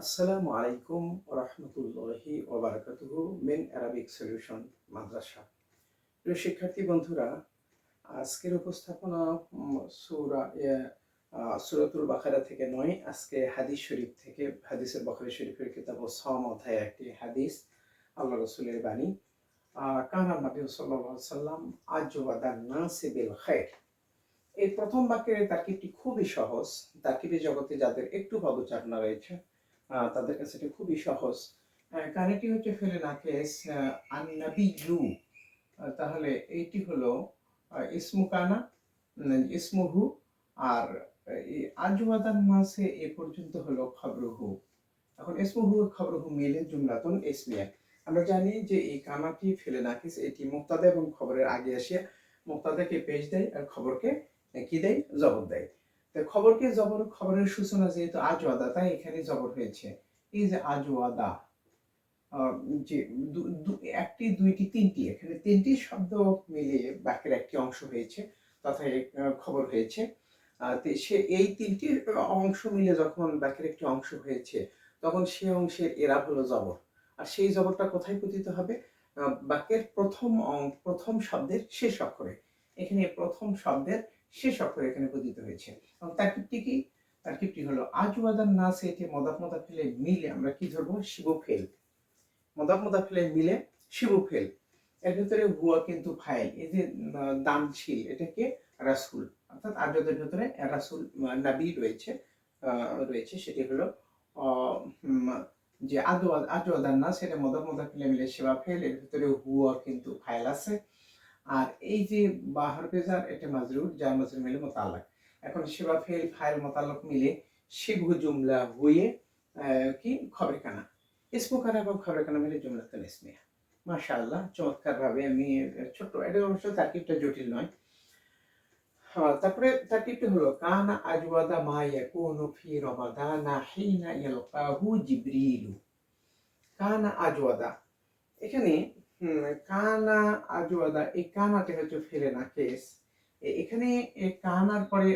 আসসালামু আলাইকুম রহমতুল্লাহি ওবরাকাতুহু মেন অ্যারাবিক সলিউশন মাদ্রাসা। প্রিয় শিক্ষার্থী বন্ধুরা, আজকের উপস্থাপনা সুরা সুরাতুল বাখারা থেকে নয়, আজকে হাদিস শরীফ থেকে, হাদিসের বখারি শরীফের কিতাব সম অধ্যায় একটি হাদিস আল্লাহ রসুলের বাণী। কানা নবী সাল্লাহ সাল্লাম আজওয়াদান নাসিবিল খায়ের এই প্রথম বাক্যের তার্কিবটি খুবই সহজ। তার্কিবী জগতে যাদের একটু পদচারণা রয়েছে তাদের কাছে এটা খুবই সহজ। কানেটি হচ্ছে ফেলে নাকেস আন্নাবি ইউ। তাহলে এইটি হলো আহ, ইসমু কানা উম, ইসমুহু আর এই আজওয়াদান মাসে এ পর্যন্ত হলো খবরহু এখন ইসমুহু খবরহু মিলে জুমলাতুন ইসমিয়া। আমরা জানি যে এই কানাটি ফেলে নাকিস এটি মুক্তাদা এবং খবরের আগে আসিয়া মুক্তাদাকে পেশ দেয় আর খবরকে কি দেয়? জবাব দেয়। খবরকে জবর, খবরের সূচনা যেহেতু আজওয়াদা, তাই এখানে জবর হয়েছে। এই যে আজওয়াদা যে একটি, দুইটি, তিনটি, এখানে তিনটি শব্দ মিলিয়ে বাক্যের একটি অংশ হয়েছে, তথা খবর হয়েছে। সে এই তিনটি অংশ মিলে যখন বাক্যের একটি অংশ হয়েছে, তখন সে অংশের এরা হলো জবর। আর সেই জবরটা কোথায় পতিত হবে? বাক্যের প্রথম প্রথম শব্দের শেষ অক্ষরে। এখানে প্রথম শব্দের শেষ অক্ষরে এখানে পতিত হয়েছে। এবং তার্কিবটি কি? তার্কিবটি হলো আজওয়াদান নাসে এটি মদাফ মোদাফিলে মিলে আমরা কি ধরবো? শিবু ফেল। মদাফ মোদাফিলে মিলে শিবু ফেল। এর ভিতরে হুয়া কিন্তু ফাইল এই যে আহ, দামশীল এটাকে রাসুল। অর্থাৎ আর্যদের ভিতরে রাসুল নাবি রয়েছে রয়েছে। সেটি হলো যে আদো আজওয়াদান সেটা মদাফ মোদাফিলে মিলে সেবা ফেল। এর ভিতরে হুয়া কিন্তু ফাইল আছে। আর এই যে বাহার পেজার এটা মাজরুর যার মাজরুর মিলে মোতালাক এখন সেবা ফেল, ফাইল মোতালক মিলে শিবহু জুমলা হুয়ে কি? খবরে কানা ইসমু কানা এবং খবরে কানা মিলে জুমলাতুল ইসমিয়া। মাশাআল্লাহ চমৎকার ভাবে আমি ছোট্ট, এটা অবশ্য তার্কিবটা জটিল নয়। তারপরে তার্কিবটা হলো, কানা আজওয়াদা মা ইয়াকুনু ফি রমাদানা হিনা ইয়ালকাহু জিবরিলু। কানা আজওয়াদা। এখানে কানা আজওয়াদা, এই কানাটা হচ্ছে ফেলে না কেস এখানে কানার পরে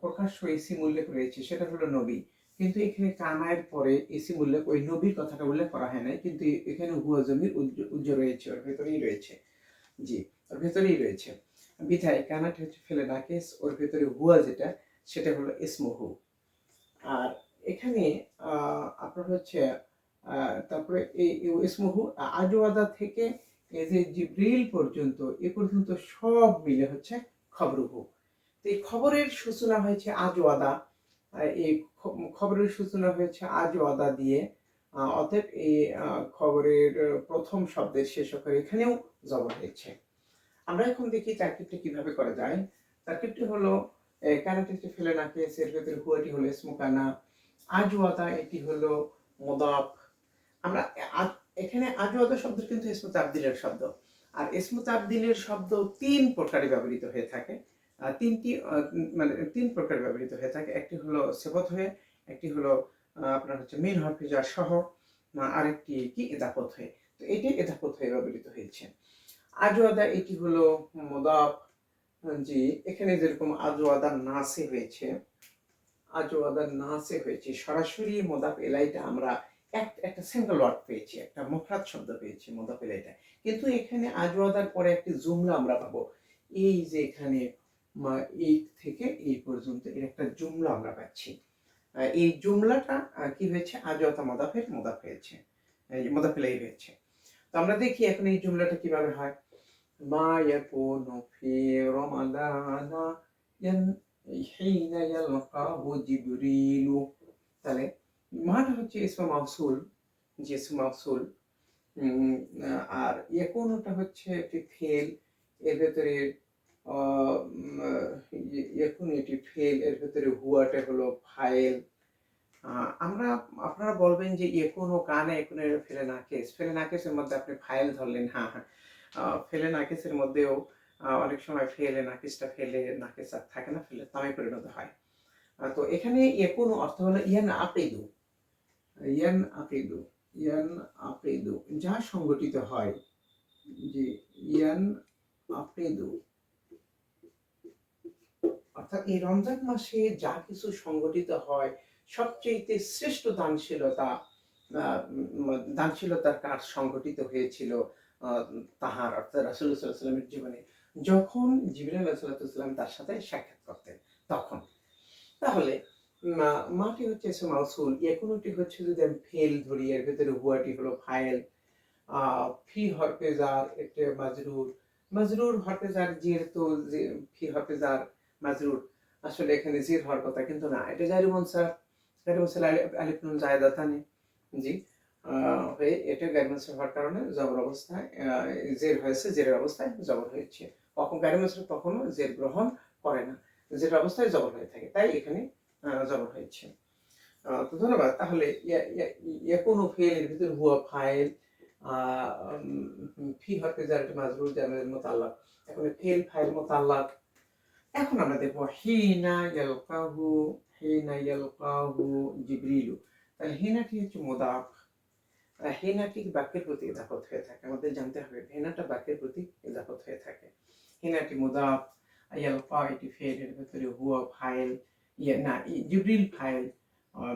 প্রকাশ্য এসি উল্লেখ রয়েছে, সেটা হলো নবী। কিন্তু এখানে কানার পরে এসি উল্লেখ ওই নবীর কথাটা উল্লেখ করা হয় নাই, কিন্তু এখানে হুয়া জমির উজ্জ- রয়েছে, ওর ভেতরেই রয়েছে। জি, ওর ভেতরেই রয়েছে। বিধায়, কানাটা হচ্ছে ফেলে না কেস ওর ভেতরে হুয়া যেটা, সেটা হলো ইসমহু আর এখানে আপনার হচ্ছে তারপরে এই ইসমহু আজওয়াদা থেকে এই যে জিব্রিল পর্যন্ত, এ পর্যন্ত সব মিলে হচ্ছে খবরহু। তো এই খবরের সূচনা হয়েছে আজওয়াদা। এই খবরের সূচনা হয়েছে আজওয়াদা দিয়ে। অতএব এই খবরের প্রথম শব্দের শেষ অক্ষর এখানেও জবর হয়েছে। আমরা এখন দেখি তার্কিবটা কীভাবে করা যায়। তার্কিবটি হলো কানাটি ফেলে নাকে এর ভেতরে হুয়াটি হলো ইসমুকানা আজওয়াদা, এটি হলো মোদাফ। আমরা এখানে আজওয়াদা শব্দ কিন্তু ইসমু তাবদিলের শব্দ। আর ইসমু তাবদিলের শব্দ তিন প্রকারে ব্যবহৃত হয়ে থাকে। তিনটি মানে তিন প্রকার ব্যবহৃত হয়ে থাকে। একটি হলো সেবত হয়ে, একটি হলো আপনার হচ্ছে মিন হরফিজা সহ আরেকটি কি, এদাপত হয়ে। তো এটি এদাপত হয়ে ব্যবহৃত হয়েছে। আজওয়াদা, এটি হলো মোদাফ, জি, এখানে যেরকম আজওয়াদা নাসে হয়েছে, আজওয়াদা নাসে হয়েছে। সরাসরি মোদাফ এলাইটা আমরা একটা সিঙ্গেল ওয়ার্ড পেয়েছি, একটা মুফরাদ শব্দ পেয়েছি মোদাফ এলাইটা কিন্তু এখানে আজওয়াদার পরে একটি জুমলা আমরা পাবো। এই যে এখানে এই থেকে এই পর্যন্ত এর একটা জুমলা আমরা পাচ্ছি। এই জুমলাটা কি হয়েছে? আজওয়াদা মোদাফের মোদাফ হয়েছে এই মোদাফ এলাই হয়েছে। তো আমরা দেখি এখন এই জুমলাটা কীভাবে হয়। তাহলে মাটা হচ্ছে ইসমা মাউসুল যে উম, আর ইয়াকুনুটা হচ্ছে একটি ফেল এর ভেতরে উম, ইয়ে- ইয়াকুন এটি ফেল এর ভেতরে হুয়াটা হলো ফাইল আমরা আপনারা বলবেন যে ও কানে একুনের ফেলে নাকেস ফেলে নাকেসের মধ্যে আপনি ফাইল ধরলেন হ্যাঁ হ্যাঁ। ফেলে নাকেসের মধ্যেও অনেক সময় ফেলে নাকেসটা ফেলে নাকেস থাকে না ফেলে তামে পরিণত হয়। তো এখানে ইয়েকুন অর্থ হলো ইয়ান আকিদু ইয়ান আকিদু ইয়ান আকিদু, যা সংগঠিত হয়, যে ইয়ান আকিদু, অর্থাৎ এই রমজান মাসে যা কিছু সংগঠিত হয় সবচেয়ে শ্রেষ্ঠ দানশীলতা দানশীলতার কাজ সংগঠিত হয়েছিল তাহার, অর্থাৎ রাসুল্লাহ সাল্লামের জীবনে। যখন জিবরাল আলাহিসাল্লাম তার সাথে সাক্ষাৎ করতেন, তখন। তাহলে মাটি হচ্ছে এসে মাউসুল। একুনোটি হচ্ছে যদি আমি ফেল ধরি, এর ভেতরে হুয়াটি হলো ফাইল ফি হরফেজার একটা মাজরুর। মাজরুর হরফেজার জির তো ফি হরফেজার মাজরুর, আসলে এখানে জির হওয়ার কথা কিন্তু না। এটা জারি মনসার জারি মনসার আলিফ নুন জায়দাতানি জি হয়ে এটা গাড়ি মনসার হওয়ার কারণে জবর অবস্থায় জের হয়েছে জেরের অবস্থায় জবর হয়েছে। কখন গাড়ি মনসার কখনো জের গ্রহণ করে না। জের অবস্থায় জবর হয়ে থাকে। তাই এখানে জবর হয়েছে। তো ধন্যবাদ। তাহলে কোনো ফেলের ভিতর হুয়া ফাইল ফি হরফে জার মাজরুর জামের মোতাল্লাক এখন ফেল ফাইল মোতাল্লাক এখন আমরা দেখব, হিনা ইয়ালকাহু হিনা ইয়ালকাহু জিবরিলু। তাহলে হিনাটি হচ্ছে মোদাফ। হেনাটি বাক্যের প্রতি ইদাফত হয়ে থাকে। আমাদের জানতে হবে, হেনাটা বাক্যের প্রতি ইদাফত হয়ে থাকে। হেনাটি মোদাফ ইয়ালকা এটি ফেলের ভেতরে হুয়া ফাইল ইয়ে না জিবরিল ফাইল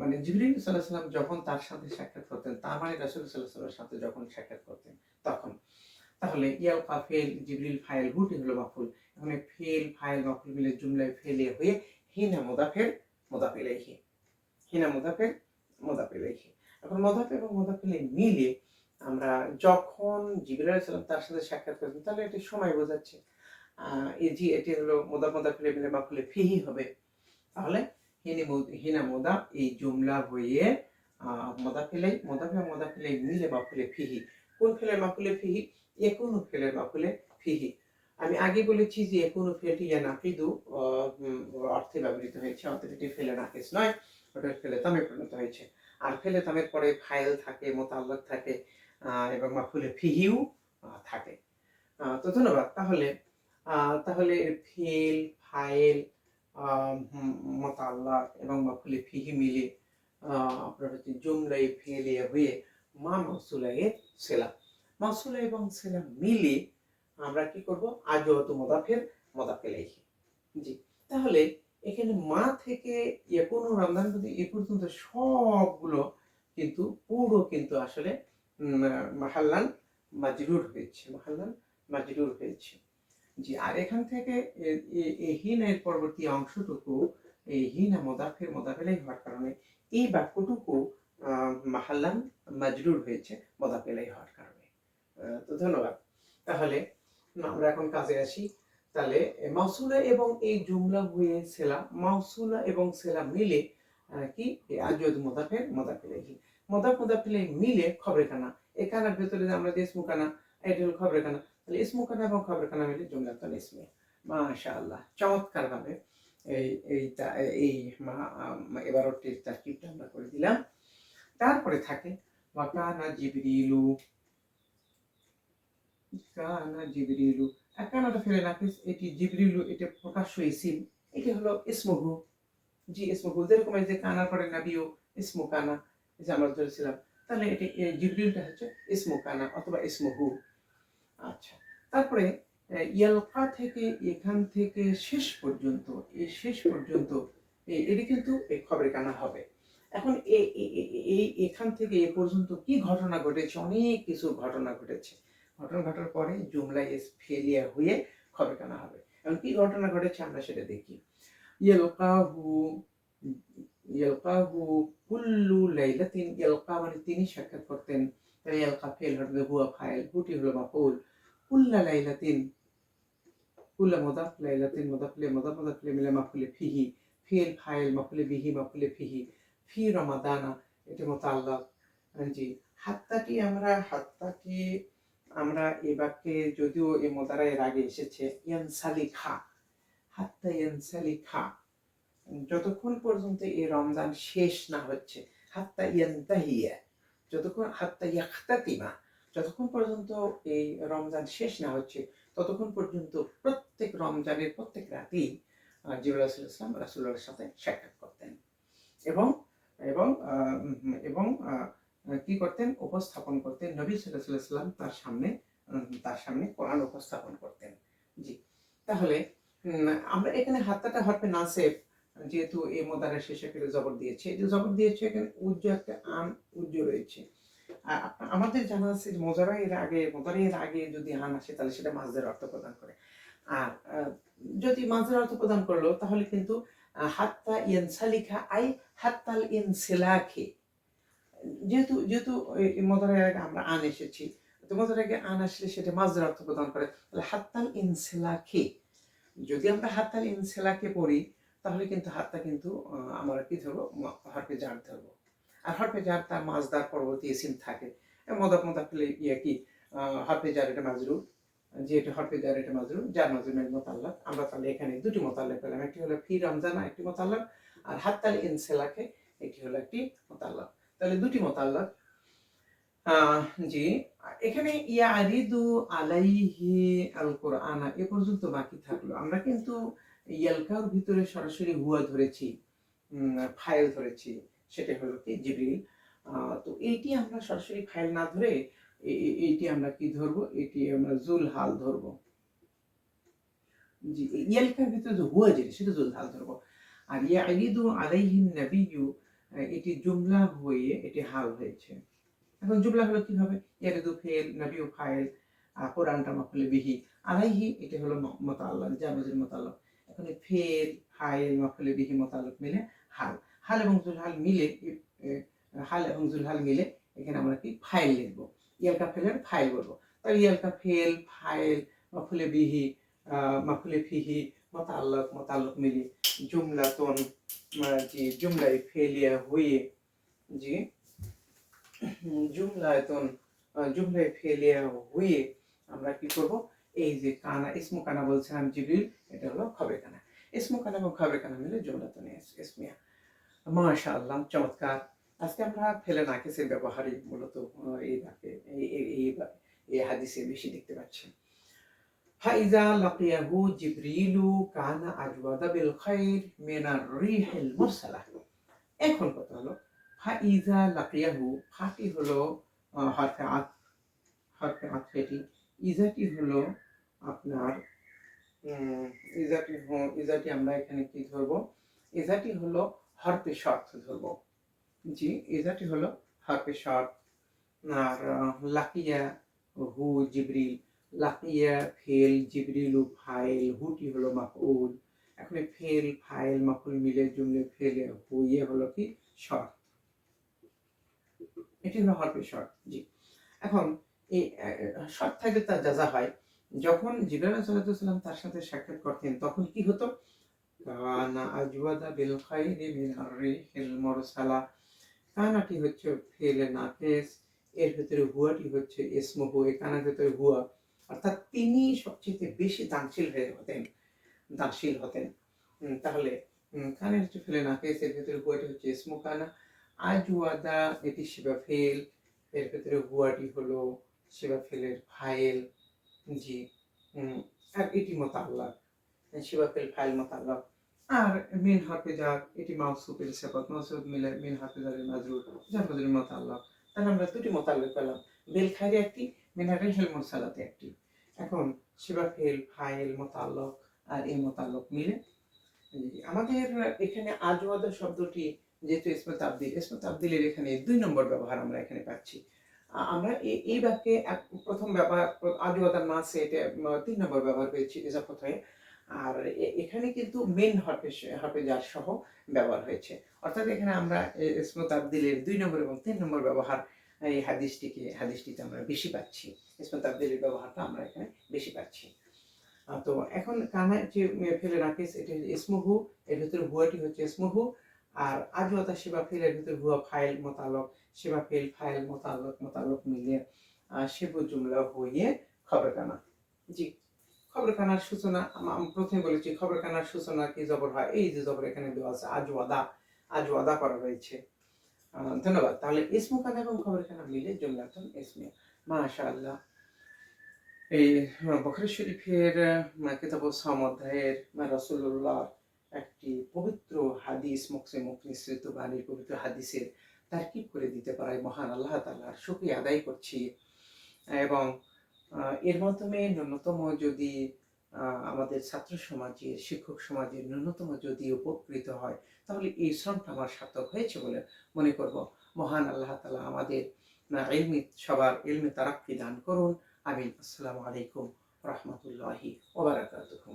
মানে জিবরিল সাল্লাহ সাল্লাম যখন তার সাথে সাক্ষাৎ করতেন তার মানে রাসুল সাল্লাহ সাল্লামের সাথে যখন সাক্ষাৎ করতেন, তখন। তাহলে ইয়ালকা ফেল, জিবরিল ফাইল হুটি হলো মাফুল। এখানে ফেল, ফাইল, মাফুল মিলে জুমলায় ফেলে হয়ে হিনা মোদাফের মোদাফেলে হি হিনা মোদাফের মোদাফেলে হি এখন মোদাফ এবং মোদাফেলে মিলে আমরা যখন জিবরাল সাল্লাম তার সাথে সাক্ষাৎ করেছেন তাহলে এটি সময় বোঝাচ্ছে। এই যে এটি হলো মোদা মোদাফেলে মিলে মাফুলে ফিহি হবে। তাহলে হিনি মোদা এই জুমলা হয়ে আহ, মোদাফেলে মোদাফে মোদাফেলে মিলে মাফুলে ফিহি। কোন ফেলের মাফুলে ফিহি? একুন ফেলের মাফুলে ফিহি। আমি আগে বলেছি যে একুন ফেলটি ইয়া আহ, অর্থে ব্যবহৃত হয়েছে। অর্থাৎ এটি ফেলে নাকিস নয় ওটা ফেলে তামে পরিণত হয়েছে। আর ফেলে তামের পরে ফাইল থাকে মোতাল্লাক থাকে এবং মাফুলে ফিহিও থাকে। তো ধন্যবাদ। তাহলে তাহলে ফেল ফাইল মোতাল্লাক এবং মাফুলে ফিহি মিলে আপনার হচ্ছে জুমলাই ফেলে হয়ে মা মসুলাইয়ে সেলা মসুলা এবং সেলা মিলে আমরা কি করব? আজত মোদাফের মোদাফেলাইহি জি, তাহলে এখানে মা থেকে একুন রমজান পর্যন্ত, এ পর্যন্ত সবগুলো কিন্তু পুরো কিন্তু আসলে মাহাল্লান মাজরুর হয়েছে, মাহাল্লান মাজরুর হয়েছে। জি আর এখান থেকে হিনের পরবর্তী অংশটুকু এই হিনা মোদাফের মোদাফেলাই হওয়ার কারণে এই বাক্যটুকু আহ, মাহাল্লান মাজরুর হয়েছে মোদাফেলাই হওয়ার কারণে। তো ধন্যবাদ। তাহলে আমরা এখন কাজে আসি। তাহলে মাউসুলা এবং এই জুমলা হয়ে সেলা মাউসুলা এবং সেলা মিলে কি? আজদ মোদাফের মোদাফেলাইহি মোদাফ মোদাফেলাই মিলে খবরে কানা এই কানার ভেতরে আমরা ইসমু কানা এটা খবরে কানা তাহলে ইসমু কানা এবং কানা মিলে এই এই এবারটির তারকিবটা আমরা করে দিলাম। তারপরে থাকে ওয়াকানা জিবরিলু। কানা জিবরিলু। ফেলে এটি জিবরিলু, এটা এটি হলো ইসমহু জি ইসমহু যেরকম যে কানার পরে নাবিও, ইসমু কানা যে আমরা ধরেছিলাম। তাহলে এটি জিবরিলটা হচ্ছে ইসমু কানা অথবা ইসমহু আচ্ছা। তারপরে ইয়ালকা থেকে এখান থেকে শেষ পর্যন্ত এই শেষ পর্যন্ত এটি কিন্তু এই খবরে কানা হবে। এখন এই এখান থেকে এ পর্যন্ত কি ঘটনা ঘটেছে? অনেক কিছু ঘটনা ঘটেছে। ঘটনা ঘটার পরে জুমলা এস ফেলিয়া হয়ে খবর কানা হবে। এখন কি ঘটনা ঘটেছে আমরা সেটা দেখি। ইয়ালকাহু ইয়ালকাহু কুল্লু লাইলাতিন ইয়ালকা মানে তিনি সাক্ষাৎ করতেন তাই ইয়ালকা ফেল হবে হুয়া ফাইল হুটি হলো মাফুল কুল্লা লাইলাতিন মুদাফ লাইলাতিন, মুদাফ লে, মুদাফ মুদাফ লে মিলে মাফুলে ফিহি। ফিল ফাইল মাফুলে বিহি, মাফুলে ফিহি। ফি রমাদানা, এটা মোতাল্লাক জি। হাত্তাটি আমরা হাত্তাটি আমরা এই বাক্যে যদিও এ মোদারা এর আগে এসেছে ইয়ানসালি খা হাত্তা ইয়ানসালি খা যতক্ষণ পর্যন্ত এই রমজান শেষ না হচ্ছে, হাত্তা ইয়ান্তাহিয়া। যতক্ষণ হাত্তা ইয়াখতাতিমা যতক্ষণ পর্যন্ত এই রমজান শেষ না হচ্ছে, ততক্ষণ পর্যন্ত প্রত্যেক রমজানের প্রত্যেক রাতেই জিবুল ইসলাম রাসুল্লাহর সাথে সাক্ষাৎ করতেন। এবং এবং এবং কি করতেন? উপস্থাপন করতেন। নবী সাল্লাম তার সামনে তার সামনে কোরআন উপস্থাপন করতেন। জি, তাহলে আমরা এখানে হাত্তাটা হরফে নাসেব যেহেতু এই মোদারের শেষে ফেলে জবর দিয়েছে, যে জবর দিয়েছে এখানে উজ্জ একটা আন উজ্জ রয়েছে। আমাদের জানা আছে যে মোজারা এর আগে, মোদারা এর আগে যদি আন আসে, তাহলে সেটা মাঝদের অর্থ প্রদান করে। আর যদি মাঝদের অর্থ প্রদান করল, তাহলে কিন্তু হাত্তা ইনসালিখা আই হাত্তাল ইনসিলাখে যেহেতু যেহেতু মোদারের আগে আমরা আন এসেছি, তো মোদারের আগে আন আসলে সেটা মাঝদের অর্থ প্রদান করে। তাহলে হাত্তাল ইনসিলাখে যদি আমরা হাত্তাল ইনসিলাকে পড়ি তাহলে কিন্তু হাতটা কিন্তু আমরা কি ধরবো হরফে জার ধরবো। আর হরফে জার তার মাঝদার পরবর্তী এসিম থাকে। মদাপ মদাপ পেলে ইয়ে কি হরফে জার এটা মাজরু যে এটা হরফে জার এটা মাজরু যার মাজরুমের মোতাল্লাক। আমরা তাহলে এখানে দুটি মোতাল্লাক পেলাম। একটি হলো ফি রমজানা একটি মোতাল্লাক। আর হাত্তাল ইনসেলাকে একটি হলো একটি মোতাল্লাক। তাহলে দুটি মোতাল্লাক। জি, এখানে ইয়া আরিদু আলাইহি আল কোরআনা এ পর্যন্ত বাকি থাকল। আমরা কিন্তু ইয়ালকার ভিতরে সরাসরি হুয়া ধরেছি ফাইল ধরেছি সেটা হলো কি জিবরিল তো এইটি আমরা সরাসরি ফাইল না ধরে এইটি আমরা কি ধরবো এটি আমরা জুল হাল ধরবো জি ইয়ালকার ভিতরে যে হুয়া যেটা সেটা জুল হাল ধরবো আর ইয়া আলিদু আলাইহিন নাবিয়ু এটি জুমলা হয়ে এটি হাল হয়েছে এখন জুমলা হলো কীভাবে ইয়ারিদু ফেল নাবিউ ফাইল কোরআনটা মাফুলে বিহি আলাইহি এটা হলো মতাল্লাহ জামাজের মতাল্লাহ এই ফেল ফাইল মাফুলে বিহি মতাল্লাহ মিলে হাল। হাল এবং জুলহাল মিলে হাল এবং জুলহাল মিলে এখানে আমরা কি? ফাইল লিখব। ইয়ালকা ফেলের ফাইল বলব। তাহলে ইয়ালকা ফেল ফাইল মাফুলে বিহি মাফুলে ফিহি মতাল্লাক মতাল্লাক মিলে জুমলাতন আহ, জি জুমলাই ফেলিয়া হয়ে জি জুমলায়তন আহ, জুমলায় ফেলিয়া হয়ে আমরা কি করব? এই যে কানা, ইসমু কানা বলছিলাম জিবরিল, এটা হলো খবে কানা ইসমু কানা এবং খবে কানা মিলে জুমলাতন ইস- ইসমিয়া। মাশা আল্লাহ চমৎকার। আজকে আমরা ফেলে নাকেসের ব্যবহারই মূলত এই বাক্যে এই, এই- হাদিসে বেশি দেখতে পাচ্ছি। ফাইজা লাকিয়াহু কানা আজওয়াদা বিল খাইর রিহিল মুরসালা। এখন কথা হলো, ফাইজা লাকিয়াহু, ফাটি হলো হরফে আত, হরফে ইজাটি হলো আপনার ইজাটি হ- ইজাটি আমরা এখানে কি ধরবো? ইজাটি হলো হরফে শর্ত ধরবো। জি, ইজাটি হলো হরফে শর্ত। আর, লাকিয়া, হু, জিবরিল। লাকিয়া, ফেল, জিবরিলু ফাইল। হুটি হলো মাফউল। এখন ফেল, ফাইল মাফুল মিলে জুমলে ফেলে হুইয়ে হলো কি? শর্ত। এটি হলো হরফে শর্ত, জি। এখন এই শর্ত থাকলে তার যাজা হয় যখন জিবরাইল সাল্লাম তার সাথে সাক্ষাৎ করতেন, তখন কি হতো? কানা আজওয়াদা বিল খাইরি মিন আর-রিহিল কানাটি হচ্ছে ফেলে নাকেস এর ভিতরে হুয়াটি হচ্ছে ইসমহু এই কানার ভিতরে হুয়া। অর্থাৎ তিনি সবচেয়ে বেশি দানশীল হয়ে হতেন, দানশীল হতেন। তাহলে কানের হচ্ছে ফেলে নাকেস এর ভিতরে হুয়াটি হচ্ছে ইসমু কানা। আজওয়াদা, এটি শিবা ফেল, এর ভিতরে হুয়াটি হলো শিবা ফেলের ফাইল। উম, আর এটি মোতাল্লাক শিবা ফেল ফাইল মোতাল্লাক আর মিন হাফেজার এটি মাউসুফের সেপত মাউসুফ মিলে মিন হাফেজারের মাজরুর মাজরুর মোতাল্লাক তাহলে আমরা দুটি মোতাল্লাক পেলাম বেল খাইরে একটি মিনারেল হেল মুরসালাতে একটি। এখন শিবা ফেল ফাইল মোতাল্লক আর এই মোতাল্লক মিলে। আমাদের এখানে আজওয়াদা শব্দটি যেহেতু ইসমত আব্দিল ইসমত আব্দিলের এখানে দুই নম্বর ব্যবহার আমরা এখানে পাচ্ছি। আমরা এই- বাক্যে প্রথম ব্যবহার আজওয়াদার মাসে এটা তিন নম্বর ব্যবহার ইজাফত হয়ে আর এখানে কিন্তু মেন হরফে হরফে যার সহ ব্যবহার হয়েছে। অর্থাৎ এখানে আমরা ইসমত আব্দিলের দুই নম্বর এবং তিন নম্বর ব্যবহার, এই হাদিসটিকে, হাদিসটিতে আমরা বেশি পাচ্ছি। ইসমত আব্দিলের ব্যবহারটা আমরা এখানে বেশি পাচ্ছি। তো এখন কানা যে ফেলে রাখিস এটি ইসমহু, এর ভিতরে হুয়াটি হচ্ছে ইসমহু আর আজওয়াতা শিবা ফেলের ভিতরে হুয়া ফাইল মোতালক শিবা ফেল ফাইল মোতালক মোতালক আহ, শিবু জুমলা হয়ে খবর কানা জি খবর কানার সূচনা আমি প্রথমে বলেছি খবর কানার সূচনা কি জবর হয়? এই যে জবর এখানে দেওয়া আছে আজ ওয়াদা আজ ওয়াদা করা রয়েছে। ধন্যবাদ। তাহলে ইসমু কানা এবং খবর কানা মিলে জুমলাতন ইসমিয়া মাশাআল্লাহ। এই বখরি শরীফের কিতাব সাম অধ্যায়ের রসুল্লাহ একটি পবিত্র হাদিস মুখসে মুখ নিঃসৃত বাণীর পবিত্র হাদিসের তারকিব করে দিতে পারায় মহান আল্লাহ তাআলার শুকরিয়া আদায় করছি। এবং এর মাধ্যমে ন্যূনতম যদি আমাদের ছাত্র সমাজের, শিক্ষক সমাজের ন্যূনতম যদি উপকৃত হয়, তাহলে এই শ্রমটা আমার সার্থক হয়েছে বলে মনে করব। মহান আল্লাহ তালা আমাদের ইলমি, সবার ইলমি তারাক্কি দান করুন। আমিন। আসসালামু আলাইকুম রহমতুল্লাহি ওবারাকাতুহু